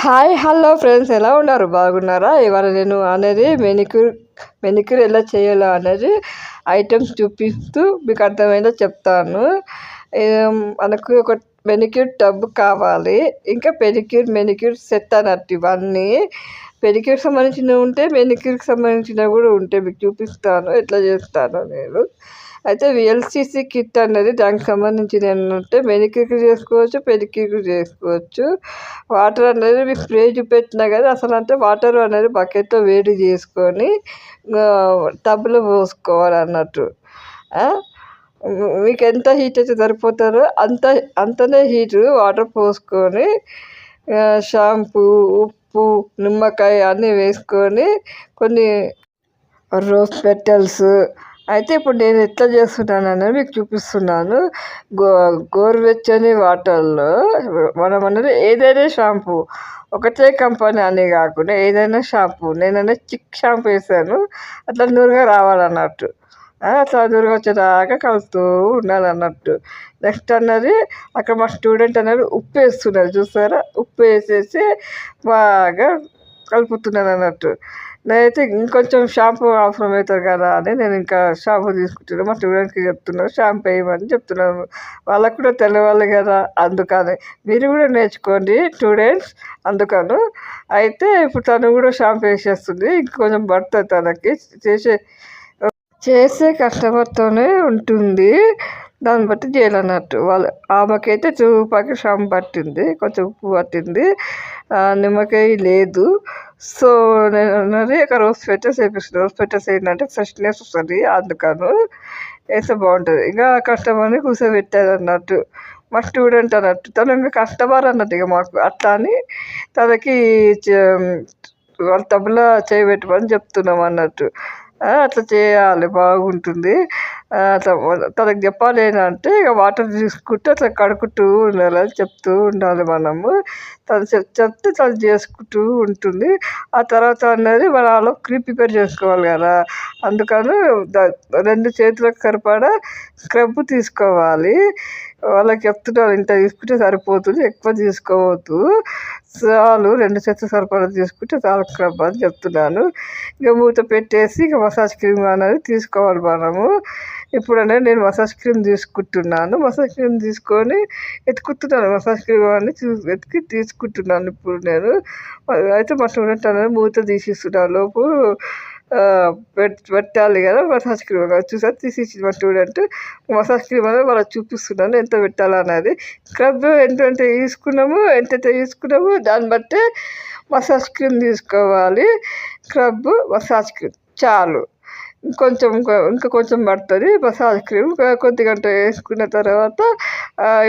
Hi hello friends. ఎలా ఉన్నారు? బాగున్నారా? ఇవాళ నేను అనేది మెనిక్యూర్ మెనిక్యూర్ ఎలా చేయాలో అనేది ఐటమ్స్ చూపిస్తూ మీకు అర్థమైందో చెప్తాను. మనకు ఒక మెనిక్యూర్ టబ్ కావాలి. ఇంకా పెనిక్యూర్ మెనిక్యూర్ సెట్ అన్నట్టు ఇవన్నీ. పెడిక్యూర్ సంబంధించినవి ఉంటే మెనిక్యూర్కి సంబంధించినవి కూడా ఉంటే మీకు చూపిస్తాను. ఎట్లా చేస్తాను నేను. అయితే ఎల్సిసి కిట్ అనేది దానికి సంబంధించింది ఏంటంటే మెనిక్యూర్ చేసుకోవచ్చు పెడిక్యూర్ చేసుకోవచ్చు. వాటర్ అనేది మీకు స్ప్రే చూపెట్టినా కదా అసలు అంటే వాటర్ అనేది బకెట్లో వేడి చేసుకొని టబ్లో పోసుకోవాలి అన్నట్టు మీకు ఎంత హీట్ అయితే సరిపోతారో అంత అంతనే హీటు వాటర్ పోసుకొని షాంపూ ఉప్పు నిమ్మకాయ అన్నీ వేసుకొని కొన్ని రోజ్ పెటల్స్ అయితే ఇప్పుడు నేను ఎట్లా చేస్తున్నాను అనేది మీకు చూపిస్తున్నాను. గో గోరువెచ్చని వాటర్లో మనం అనేది ఏదైనా షాంపూ. ఒకటే కంపెనీ అని కాకుండా ఏదైనా షాంపూ. నేనైనా చిక్ షాంపూ వేసాను. అట్లా నూరుగా రావాలన్నట్టు. అట్లా నూరుగా వచ్చేదాకా కలుపుతూ ఉండాలన్నట్టు. నెక్స్ట్ అన్నది అక్కడ మా స్టూడెంట్ అనేది ఉప్పు వేస్తున్నారు. చూసారా? ఉప్పు వేసేసి బాగా కలుపుతున్నాను అన్నట్టు నేనైతే ఇంకొంచెం షాంపూ అవసరం అవుతుంది కదా అని నేను ఇంకా షాంపూ తీసుకుంటున్నాను మా స్టూడెంట్కి చెప్తున్నాను షాంపూ వేయమని చెప్తున్నాను. వాళ్ళకు కూడా తెలియాలి కదా అందుకని. మీరు కూడా నేర్చుకోండి స్టూడెంట్స్ అందుకను. అయితే ఇప్పుడు తను కూడా షాంపూ వేసేస్తుంది. ఇంకొంచెం పడుతుంది తనకి. చేసే చేసే కస్టమర్తోనే ఉంటుంది. దాన్ని బట్టి చేయాలన్నట్టు. వాళ్ళు ఆమెకైతే చూపాకి షాంపూ పట్టింది. కొంచెం ఉప్పు పట్టింది. నిమ్మకాయ లేదు. సో నేను అన్నది ఒక రోజు పెట్టేసి వేపిస్తాను రోజు పెట్టేసి ఏంటంటే ఫ్రెష్నెస్ వస్తుంది అందుకను వేస్తే బాగుంటుంది. ఇంకా కస్టమర్ని కూర్చోబెట్టారు అన్నట్టు. మా స్టూడెంట్ అన్నట్టు. తను ఇంకా కస్టమర్ అన్నట్టు ఇక మాకు. అట్లా అని తనకి వాళ్ళ తబలా చేయబెట్టమని చెప్తున్నాం అన్నట్టు. అట్లా చేయాలి బాగుంటుంది. తనకు చెప్పాలి ఏంటంటే ఇక వాటర్ తీసుకుంటూ అట్లా కడుకుంటూ ఉండాలి అని చెప్తూ ఉండాలి మనము. తను చెప్తే తను చేసుకుంటూ ఉంటుంది. ఆ తర్వాత అనేది మనం ఆలో ప్రిపేర్ చేసుకోవాలి కదా. అందుకని రెండు చేతులకు సరిపడా స్క్రబ్ తీసుకోవాలి. వాళ్ళకి చెప్తున్నారు ఇంత తీసుకుంటే సరిపోతుంది ఎక్కువ తీసుకోవద్దు. చాలు రెండు చేతులు సరిపడా తీసుకుంటే చాలా స్క్రబ్ అని చెప్తున్నాను. ఇక మూత పెట్టేసి ఇక మసాజ్ క్రీమ్ అనేది తీసుకోవాలి మనము. ఇప్పుడనే నేను మసాజ్ క్రీమ్ తీసుకుంటున్నాను. మసాజ్ క్రీమ్ తీసుకొని ఎత్తుకుంటున్నాను మసాజ్ క్రీమ్ అని వెతికి తీసుకుంటున్నాను ఇప్పుడు నేను. అయితే మా స్టూడెంట్ అనేది మూత తీసిస్తున్నాను లోపు పెట్టాలి కదా మసాజ్ క్రీమ్ చూసా తీసి మా స్టూడెంట్. మసాజ్ క్రీమ్ అనేది వాళ్ళకి చూపిస్తున్నాను ఎంత పెట్టాలన్నది. స్క్రబ్ ఎంత తీసుకున్నాము ఎంతైతే తీసుకున్నాము దాన్ని బట్టి మసాజ్ క్రీమ్ తీసుకోవాలి. స్క్రబ్ మసాజ్ క్రీమ్ చాలు. కొంచెం ఇంకా కొంచెం పడుతుంది మసాజ్ క్రీమ్ కొద్ది గంట వేసుకున్న తర్వాత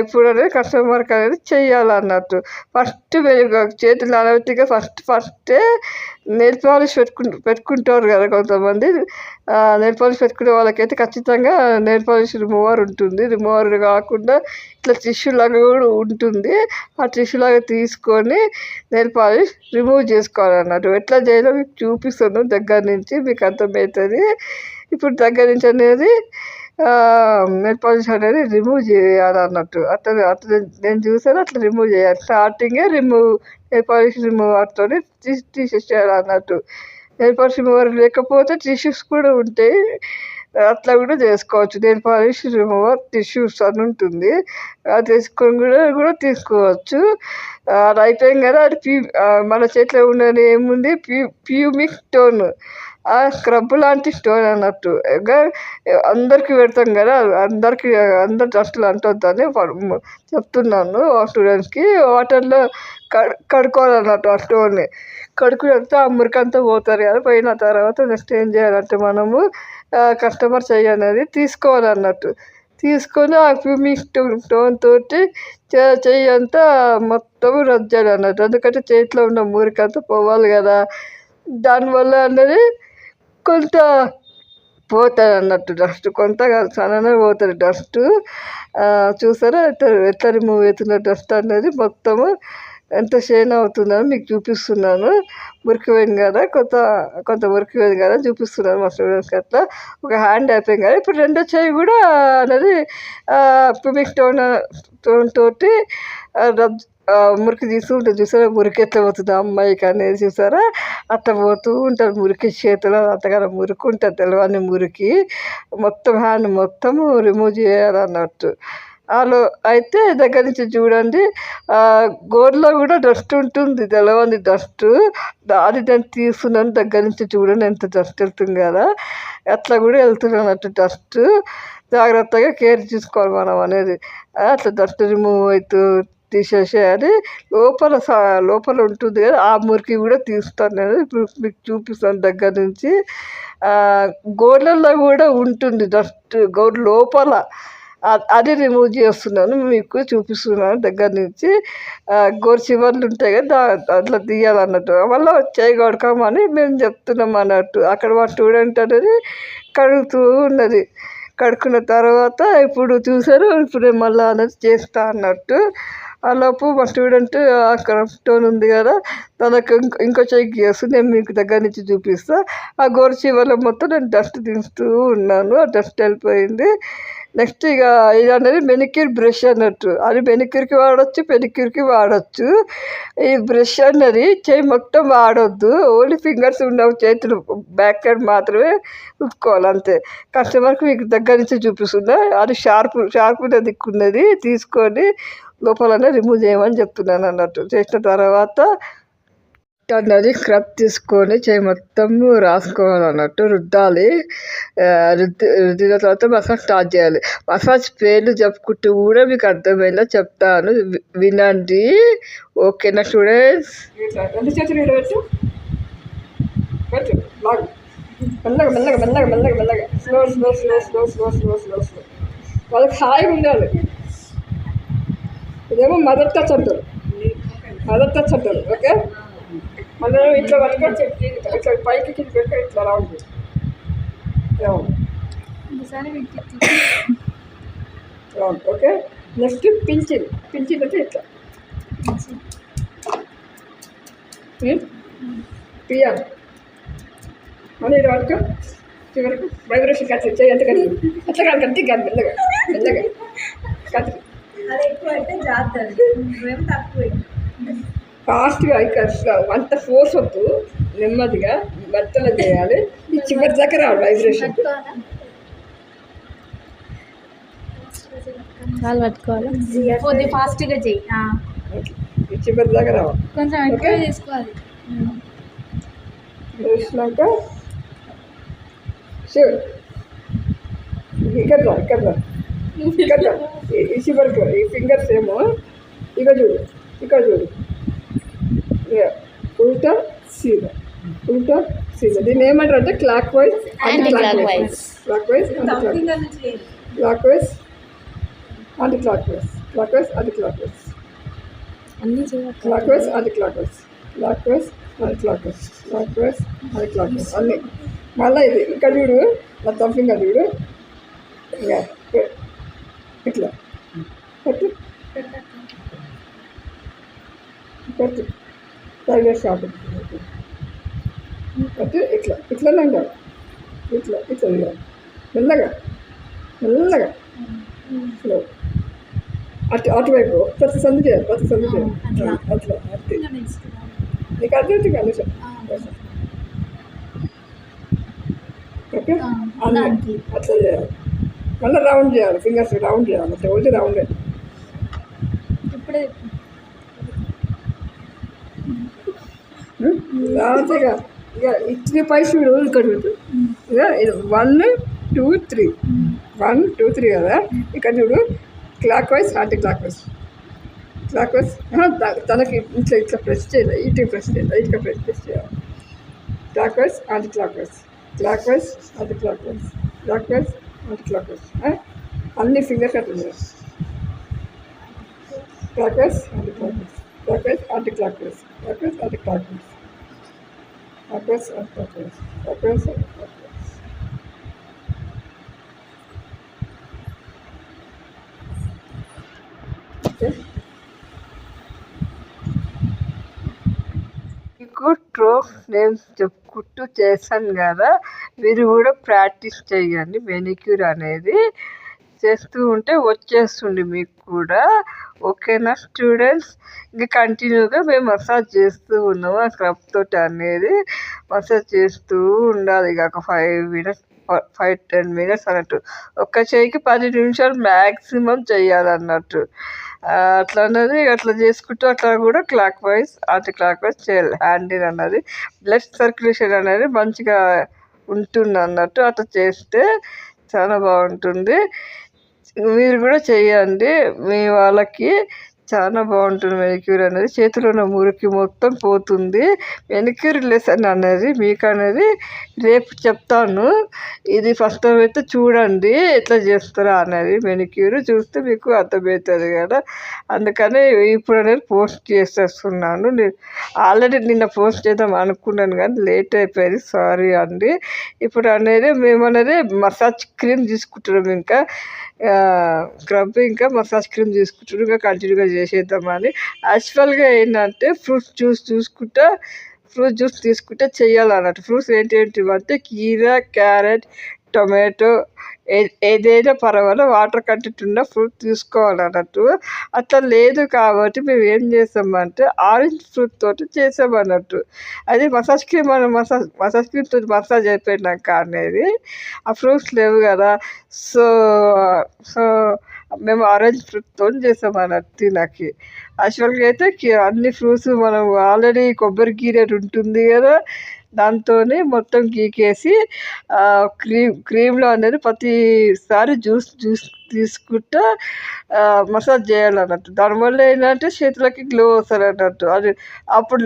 ఇప్పుడు అనేది కస్టమర్కి అనేది చేయాలన్నట్టు ఫస్ట్ చేతులు అనవతిగా ఫస్ట్ ఫస్టే నెయిల్ పాలిష్ పెట్టుకుంటు పెట్టుకుంటారు కదా కొంతమంది. నెయిల్ పాలిష్ పెట్టుకునే వాళ్ళకైతే ఖచ్చితంగా నెయిల్ పాలిష్ రిమూవర్ ఉంటుంది. రిమూవర్ కాకుండా ఇట్లా టిష్యూ లాగా కూడా ఉంటుంది. ఆ టిష్యూ లాగా తీసుకొని నెయిల్ పాలిష్ రిమూవ్ చేసుకోవాలన్నట్టు. ఎట్లా చేయాలో మీకు చూపిస్తున్నాం దగ్గర నుంచి మీకు అర్థమవుతుంది. ఇప్పుడు దగ్గర నుంచి అనేది నెయిల్ పాలిష్ అనేది రిమూవ్ చేయాలి అన్నట్టు అట్లా అట్లా నేను చూసాను అట్లా రిమూవ్ చేయాలి స్టార్టింగే రిమూవ్ నెయిల్ పాలిష్ రిమూవర్తో తీసి తీసేసేయాలి అన్నట్టు నెయిల్ పాలిష్ రిమూవర్ లేకపోతే టిష్యూస్ కూడా ఉంటాయి అట్లా కూడా చేసుకోవచ్చు. నెయిల్ పాలిష్ రిమూవర్ టిష్యూస్ అని ఉంటుంది. అది తీసుకొని కూడా కూడా తీసుకోవచ్చు. అది అయిపోయింది కదా అది ప్యూ మన చేతిలో ఉండని ఏముంది? ప్యూ ప్యూమిక్ టోన్ ఆ స్క్రబ్ లాంటి స్టోన్ అన్నట్టు. అందరికీ పెడతాం కదా అందరికీ అందరు డస్ట్లు అంటొద్దని చెప్తున్నాను స్టూడెంట్స్కి వాటర్లో కడు కడుక్కోవాలన్నట్టు ఆ స్టోన్ని కడుక్కున్నాక ఆ మురికంతా పోతారు కదా పోయిన తర్వాత నెక్స్ట్ ఏం చేయాలంటే మనము కస్టమర్ చెయ్యి అనేది తీసుకోవాలన్నట్టు. తీసుకొని ఆ ప్యూమిక్ టోన్ తోటి చెయ్యి అంతా మొత్తం రద్దాలి అన్నట్టు ఎందుకంటే చేతిలో ఉన్న మురికంతా పోవాలి కదా. దానివల్ల అనేది కొంత పోతాడు అన్నట్టు డస్ట్. కొంత కాదు చాలానే పోతుంది డస్ట్. చూసారా? ఎట్లా ఎట్లా రిమూవ్ అవుతున్న డస్ట్ అనేది మొత్తము ఎంత షైన్ అవుతుందో మీకు చూపిస్తున్నాను. మురికిపోయింది కదా కొంత కొంత మురికిపోయింది కదా చూపిస్తున్నాను మా స్టూడెంట్స్కి అట్లా. ఒక హ్యాండ్ అయిపోయింది కదా. ఇప్పుడు రెండో చేయి కూడా అనేది పిమిక్ టోన్ టోన్ తోటి రబ్ మురికి తీసుకుంటే చూసారా? మురికి ఎట్లా పోతుంది? అమ్మాయికి అనేది చూసారా? అట్లా పోతూ ఉంటారు మురికి చేతిలో అంతగానో మురికి ఉంటుంది తెలవని మురికి. మొత్తం హ్యాండ్ మొత్తము రిమూవ్ చేయాలన్నట్టు వాళ్ళు అయితే దగ్గర నుంచి చూడండి గోర్లో కూడా డస్ట్ ఉంటుంది తెలవని డస్ట్. అది దాన్ని తీసుకున్నాను దగ్గర నుంచి చూడండి ఎంత డస్ట్ వెళ్తుంది కదా. అట్లా కూడా వెళ్తున్నాను అన్నట్టు డస్ట్. జాగ్రత్తగా కేర్ తీసుకోవాలి మనం అనేది. అట్లా డస్ట్ రిమూవ్ అవుతూ తీసేసేయాలి లోపల సా లోపల ఉంటుంది కదా ఆ మురికి కూడా తీస్తాను నేను. ఇప్పుడు మీకు చూపిస్తాను దగ్గర నుంచి. గోర్లలో కూడా ఉంటుంది డస్ట్ గోర్ లోపల. అది రిమూవ్ చేస్తున్నాను మీకు చూపిస్తున్నాను దగ్గర నుంచి. గోరు చివర్లు ఉంటాయి కదా అట్లా తీయాలన్నట్టు. మళ్ళీ వచ్చాయి కొడకామని మేము చెప్తున్నాం అన్నట్టు. అక్కడ మా స్టూడెంట్ అనేది కడుగుతూ ఉన్నది. కడుక్కున్న తర్వాత ఇప్పుడు చూసారు ఇప్పుడు మళ్ళీ అనేది చేస్తా అన్నట్టు. అలాపు మా స్టూడెంట్ అక్కడ టోన్ ఉంది కదా తనకు ఇంకో ఇంకో చెయ్యి నేను మీకు దగ్గర నుంచి చూపిస్తా. ఆ గోరు చివర్లో మొత్తం నేను డస్ట్ తీస్తూ ఉన్నాను ఆ డస్ట్ వెళ్ళిపోయింది. నెక్స్ట్ ఇక ఇది అనేది మెనిక్యూర్ బ్రష్ అన్నట్టు. అది మెనిక్యూర్కి వాడచ్చు పెనిక్యూర్కి వాడచ్చు. ఈ బ్రష్ అన్నది చేయి మొత్తం వాడొద్దు. ఓన్లీ ఫింగర్స్ ఉండవు చేతులు బ్యాక్ సైడ్ మాత్రమే ఉప్పుకోవాలి అంతే. కస్టమర్కి మీకు దగ్గర నుంచి చూపిస్తుందా అది షార్ప్ షార్ప్ దిక్కున్నది తీసుకొని లోపలనే రిమూవ్ చేయమని చెప్తున్నాను అన్నట్టు. చేసిన తర్వాత అన్నది స్క్రబ్ తీసుకొని చేయి మొత్తం రాసుకోవాలి అన్నట్టు రుద్దాలి రుద్ది రుద్దిన తర్వాత మసాజ్ స్టార్ట్ చేయాలి. మసాజ్ పేర్లు చెప్పుకుంటూ కూడా మీకు అర్థమయ్యేలా చెప్తాను. వినండి. ఓకేనా స్టూడెంట్స్. మెల్లగా మెల్లగా మెల్లగా మెల్లగా మెల్లగా. Slow slow slow slow slow slow slow slow. వాళ్ళకి హాయిగా ఉండాలి. ఇదేమో మదర్ టచ్ అంటారు. మదర్ టచ్ అంటారు. ఓకే? మళ్ళీ ఇట్లా పట్టుకొని చెప్పి ఇట్లా పైకి కింద పెట్టి ఇట్లా round okay? Next pinching pinching అంటే ఇట్లా. పియాలి మళ్ళీ ఇది పట్టుకో చివరికి వైబ్రేషన్ కత్తి చేయి ఎంత కత్తి అట్లా కాదు కత్తి కాదు మెల్లగా మెల్లగా. కత్తి అది ఎక్కువ అయితే జాగ్రత్త. తక్కువ. ఫాస్ట్గా ఇక అంత ఫోర్స్ వద్దు నెమ్మదిగా బట్టలు చేయాలి. ఈ చివరి దాకా రావాలి వైబ్రేషన్ కాలు పట్టుకోవాలి? కొద్ది ఫాస్ట్గా చెయ్యి ఆ. ఈ చివరి దాకా రావాలి కొంచెం ఎక్కువ తీసుకోవాలి వేసినాక శివ్ ఇక్కడ రా ఇక్కడ రా. ఇక్కడ రా. ఈ- చివరికి. ఈ ఫింగర్స్ ఏమో ఇక చూడు ఇక్కడ చూడు. ఉల్టా సీదా ఉల్టా సీదా దీన్ని ఏమంటారు అంటే clockwise anticlockwise clockwise clockwise anticlockwise clockwise anticlockwise అన్నీ చేయాలి clockwise anticlockwise clockwise anticlockwise clockwise anticlockwise అన్నీ. మళ్ళీ ఇది ఇక్కడ చూడు. నా తంపింగ్ అది చూడు. ఇట్లా. పెట్టు. పెట్టు. ప్రైవేట్ షాప్ పెట్టు ఇట్లా ఇట్లనే కాదు ఇట్లా ఇట్లా చేయాలి మెల్లగా మెల్లగా. స్లో అటు అటువైపు ప్రతి సందు చేయాలి ప్రతి సందు చేయాలి. అట్లా. అట్లా అట్టి నీకు అర్థం కాదు ఓకే? అన్నీ. దానికి. అట్లా చేయాలి. మళ్ళీ రౌండ్ చేయాలి ఫింగర్స్ రౌండ్ చేయాలి అట్లా ఓన్లీ రౌండ్. ఇప్పుడే అంతేగా. ఇక ఈ త్రీ పైసలు ఇక్కడ చూడు. ఇక ఇది one two three one two three కదా. ఇక్కడ చూడు clockwise anti clock wise clockwise తనకి ఇట్లా ఇట్లా ప్రెస్ చేయాలి. ఇటు ప్రెస్ చేయాలి. ఇట్లా ప్రెస్ ప్రెస్ చేయాలి. Clockwise anticlockwise clockwise anticlockwise clockwise anticlockwise అన్ని ఫింగర్ కట్ ఉన్నాయి. Clockwise anticlockwise clockwise, anti-clockwise, clockwise, anti-clockwise, clockwise, anti-clockwise, clockwise, anti-clockwise. మీకు నేమ్స్ చెప్పుకుంటూ చేశాను కదా మీరు కూడా ప్రాక్టీస్ చేయండి మెనిక్యూర్ అనేది చేస్తూ ఉంటే వచ్చేస్తుంది మీకు కూడా ఓకేనా స్టూడెంట్స్ ఇంకా కంటిన్యూగా మేము మసాజ్ చేస్తూ ఉన్నాము ఆ స్క్రబ్ తోటి అనేది మసాజ్ చేస్తూ ఉండాలి. ఇక ఒక five minutes five ten minutes అన్నట్టు. ఒక్క చేయికి పది నిమిషాలు మ్యాక్సిమం చేయాలన్నట్టు. అట్లా అన్నది అట్లా చేసుకుంటూ అట్లా కూడా క్లాక్ వైజ్ అటు క్లాక్ వైజ్ చేయాలి. హ్యాండిల్ అన్నది బ్లడ్ సర్క్యులేషన్ అనేది మంచిగా ఉంటుంది అన్నట్టు అట్లా చేస్తే చాలా బాగుంటుంది. మీరు కూడా చేయండి మీ వాళ్ళకి చాలా బాగుంటుంది మెనిక్యూర్ అనేది. చేతిలో ఉన్న మురికి మొత్తం పోతుంది. మెనిక్యూర్ లెసన్ అనేది మీకు అనేది రేపు చెప్తాను. ఇది ఫస్ట్ టైం అయితే చూడండి ఎట్లా చేస్తారా అనేది మెనిక్యూర్ చూస్తే మీకు అర్థమవుతుంది కదా. అందుకని ఇప్పుడు అనేది పోస్ట్ చేసేస్తున్నాను. ఆల్రెడీ నిన్న పోస్ట్ చేద్దాం అనుకున్నాను కానీ లేట్ అయిపోయింది. సారీ అండి. ఇప్పుడు అనేది మేము అనేది మసాజ్ క్రీమ్ తీసుకుంటున్నాం ఇంకా. స్క్రబ్ ఇంకా మసాజ్ క్రీమ్ తీసుకుంటుండ్రు ఇంకా కంటిన్యూగా చేసేద్దామని. యాక్చువల్గా ఏంటంటే ఫ్రూట్స్ జ్యూస్ చూసుకుంటా ఫ్రూట్ జ్యూస్ తీసుకుంటే చేయాలన్నట్టు. ఫ్రూట్స్ ఏంటి ఏంటి అంటే కీరా క్యారెట్ టొమాటో ఏ ఏదైనా పర్వాలేదు వాటర్ కంటెంట్ ఉన్న ఫ్రూట్ తీసుకోవాలన్నట్టు. అట్లా లేదు కాబట్టి మేము ఏం చేసామంటే ఆరెంజ్ ఫ్రూట్ తోటి చేసామన్నట్టు అది మసాజ్ క్రీమ్ అని మసాజ్ మసాజ్ క్రీమ్ తోటి మసాజ్ అయిపోయినాక అనేది ఆ ఫ్రూట్స్ లేవు కదా. సో సో మేము ఆరెంజ్ ఫ్రూట్తో చేసాం అన్నట్టు తినకి యాక్చువల్గా అయితే అన్ని ఫ్రూట్స్ మనం ఆల్రెడీ కొబ్బరి గీరేట్ ఉంటుంది కదా దాంతో మొత్తం గీకేసి క్రీమ్ క్రీమ్లో అనేది ప్రతిసారి జ్యూస్ జ్యూస్ తీసుకుంటా మసాజ్ చేయాలన్నట్టు. దానివల్ల ఏంటంటే చేతులకి గ్లో వస్తుంది అన్నట్టు అది అప్పుడు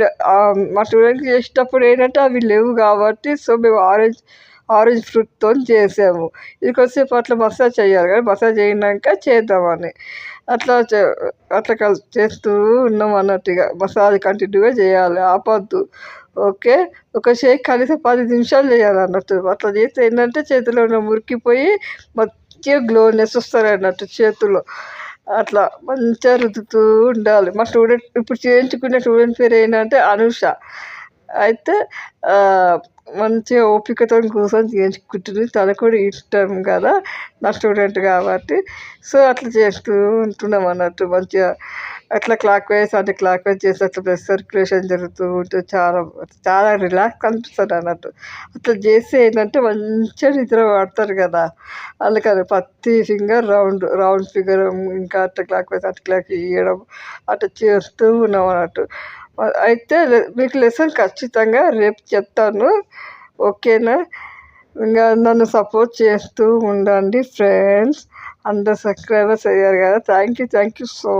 మా స్టూడెంట్కి చేసేటప్పుడు ఏంటంటే అవి లేవు కాబట్టి సో మేము ఆరెంజ్ ఆరెంజ్ ఫ్రూట్తో చేసాము. ఇది కొద్దిసేపు అట్లా మసాజ్ చేయాలి కానీ మసాజ్ అయినాక చేద్దామని. అట్లా చే- అట్లా కలిసి చేస్తూ ఉన్నాం అన్నట్టుగా. మసాజ్ కంటిన్యూగా చేయాలి ఆపద్దు. ఓకే? ఒక షేక్ కనీసం పది నిమిషాలు చేయాలి అన్నట్టు. అట్లా చేస్తే ఏంటంటే చేతిలో ఉన్న మురికిపోయి మంచిగా గ్లోనెస్ వస్తారు అన్నట్టు చేతుల్లో అట్లా మంచిగా రుద్దుతూ ఉండాలి. మా స్టూడెంట్ ఇప్పుడు చేయించుకునే స్టూడెంట్ పేరు ఏంటంటే అనుష. అయితే మంచిగా ఓపికతో కూర్చొని చేయించుకుంటుంది తను కూడా ఇష్టం కదా నా స్టూడెంట్ కాబట్టి. సో అట్లా చేస్తూ ఉంటున్నాం అన్నట్టు మంచిగా. అట్లా క్లాక్ వైజ్ అంటే క్లాక్ వైజ్ చేస్తే అట్లా బ్లడ్ సర్క్యులేషన్ జరుగుతూ ఉంటే చాలా చాలా రిలాక్స్ అనిపిస్తుంది అన్నట్టు. అట్లా చేస్తే ఏంటంటే మంచిగా నిద్ర పడతారు కదా. అందుకని ప్రతి ఫింగర్ రౌండ్ రౌండ్ ఫిగర్ ఇంకా అట్లా క్లాక్ వైజ్ అట్లా క్లాక్ ఇవ్వడం అట్లా చేస్తూ ఉన్నాం అన్నట్టు. అయితే మీకు లెసన్ ఖచ్చితంగా రేపు చెప్తాను. ఓకేనా? ఇంకా నన్ను సపోర్ట్ చేస్తూ ఉండండి ఫ్రెండ్స్. అందరు సబ్స్క్రైబర్స్ అయ్యారు కదా. Thank you thank you so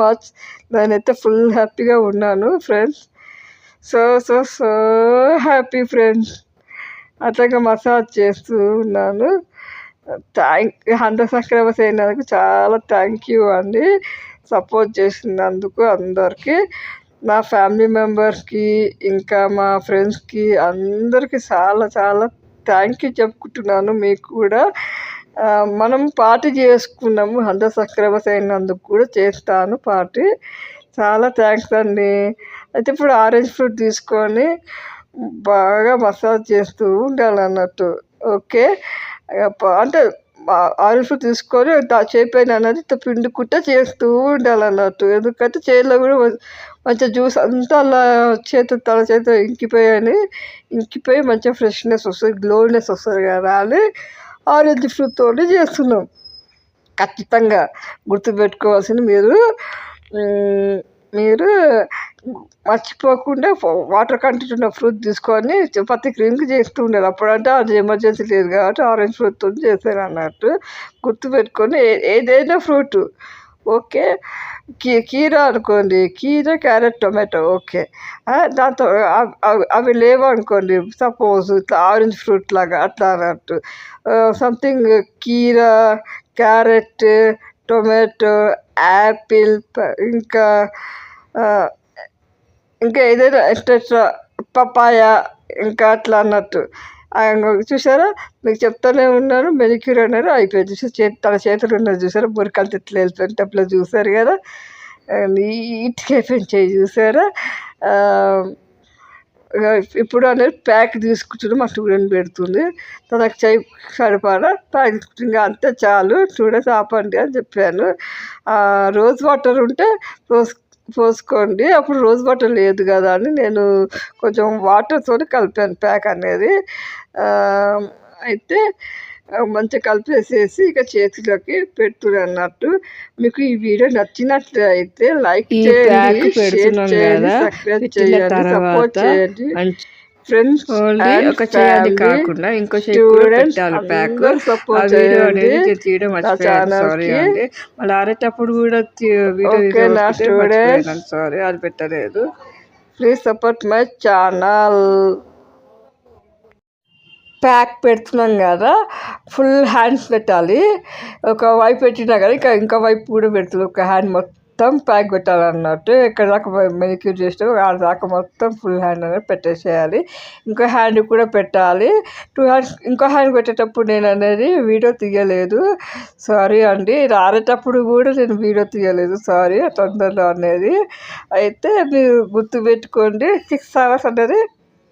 much. నేనైతే ఫుల్ హ్యాపీగా ఉన్నాను friends. So so so happy friends. అట్లాగా మసాజ్ చేస్తూ ఉన్నాను. థ్యాంక్ హండ్రెడ్ సబ్స్క్రైబర్స్ అయినందుకు చాలా థ్యాంక్ యూ అండి. సపోర్ట్ చేసినందుకు అందరికీ. నా ఫ్యామిలీ మెంబర్స్కి ఇంకా మా ఫ్రెండ్స్కి అందరికీ చాలా చాలా థ్యాంక్ యూ చెప్పుకుంటున్నాను మీకు కూడా. మనం పార్టీ చేసుకున్నాము హండ్రెడ్ సక్రమస్ అయినందుకు కూడా చేస్తాను పార్టీ. చాలా థ్యాంక్స్ అండి. అయితే ఇప్పుడు ఆరెంజ్ ఫ్రూట్ తీసుకొని బాగా మసాజ్ చేస్తూ ఉండాలన్నట్టు. ఓకే? అంటే ఆ- ఆరెంజ్ ఫ్రూట్ తీసుకొని చేపైన అనేది ఇట్లా పిండుకుంటే చేస్తూ ఉండాలన్నట్టు ఎందుకంటే చేతిలో కూడా మంచిగా జ్యూస్ అంతా అలా చేతి తల చేతి ఇంకిపోయాయని ఇంకిపోయి మంచిగా ఫ్రెష్నెస్ వస్తుంది గ్లోనెస్ వస్తుంది కదా అని ఆరెంజ్ ఫ్రూట్తో చేస్తున్నాం. ఖచ్చితంగా గుర్తుపెట్టుకోవాల్సింది మీరు. మీరు మర్చిపోకుండా వాటర్ కంటెంట్ ఉన్న ఫ్రూట్ తీసుకొని చపాతి క్రీమ్కి చేస్తూ ఉండేది అప్పుడంటే అది ఎమర్జెన్సీ లేదు కాబట్టి ఆరెంజ్ ఫ్రూట్తో చేశాను అన్నట్టు గుర్తుపెట్టుకొని ఏదైనా ఫ్రూట్. ఓకే? కీ కీరా అనుకోండి. కీరా క్యారెట్ టొమాటో. ఓకే. దాంతో అవి లేవు అనుకోండి సపోజ్ ఇట్లా ఆరెంజ్ ఫ్రూట్ లాగా అట్లా అన్నట్టు. సంథింగ్ కీరా క్యారెట్ టొమాటో యాపిల్ ఇంకా ఇంకా ఏదైనా ఎక్స్ట్రా పపాయ ఇంకా అట్లా అన్నట్టు. చూసారా మీకు చెప్తానే ఉన్నాను మెనిక్యూర్ అనేది అయిపోయింది. చూసి చేతి తన చేతులు ఉన్నది చూసారా బురకలు తిట్లు వెళ్ళిపోయినప్పుడు అప్పుడు చూసారు కదా? నీట్గా అయిపోయింది చేయి చూసారా ఇప్పుడు అనేది ప్యాక్ తీసుకుంటుంది మా స్టూడెంట్ పెడుతుంది. తనకు చేయి సరిపడా ప్యాక్ తీసుకుంటుంది. ఇంకా అంతే చాలు స్టూడెంట్స్ ఆపండి అని చెప్పాను. రోజ్ వాటర్ ఉంటే రోజ్ పోసుకోండి. అప్పుడు రోజ్ వాటర్ లేదు కదా అని నేను కొంచెం వాటర్తో కలిపాను ప్యాక్ అనేది. అయితే మంచిగా కలిపేసేసి ఇక చేతిలోకి పెడుతుంది అన్నట్టు మీకు ఈ వీడియో నచ్చినట్లయితే లైక్ చేయండి షేర్ చేయండి సబ్స్క్రైబ్ చేయండి సపోర్ట్ చేయండి. ఫ్రెండ్స్ ఓన్లీ ఒక చేయి అది కాకుండా ఇంకో చేయి కూడా పెట్టాలి ప్యాక్ ఆ సపోర్ట్ వీడియో అనేది తీయడం మర్చిపోయాను. సారీ. అండి. మళ్ళీ ఆరేటప్పుడు కూడా వీడియో. సారీ అది పెట్టలేదు. Please support my channel pack పెడుతున్నాం కదా. ఫుల్ హ్యాండ్స్ పెట్టాలి. ఒక వైపు పెట్టినా కదా ఇంకా ఇంకా వైపు కూడా పెడుతుంది. ఒక హ్యాండ్ మొత్తం మొత్తం ప్యాక్ పెట్టాలన్నట్టు ఎక్కడ దాకా మెనిక్యూర్ చేస్తే ఆడ దాకా మొత్తం ఫుల్ హ్యాండ్ అనేది పెట్టేసేయాలి. ఇంకో హ్యాండ్ కూడా పెట్టాలి. టూ హ్యాండ్స్ ఇంకో హ్యాండ్ పెట్టేటప్పుడు నేను అనేది వీడియో తీయలేదు. సారీ అండి. రారేటప్పుడు కూడా నేను వీడియో తీయలేదు. సారీ తొందరలో అనేది. అయితే మీరు గుర్తుపెట్టుకోండి సిక్స్ అవర్స్ అనేది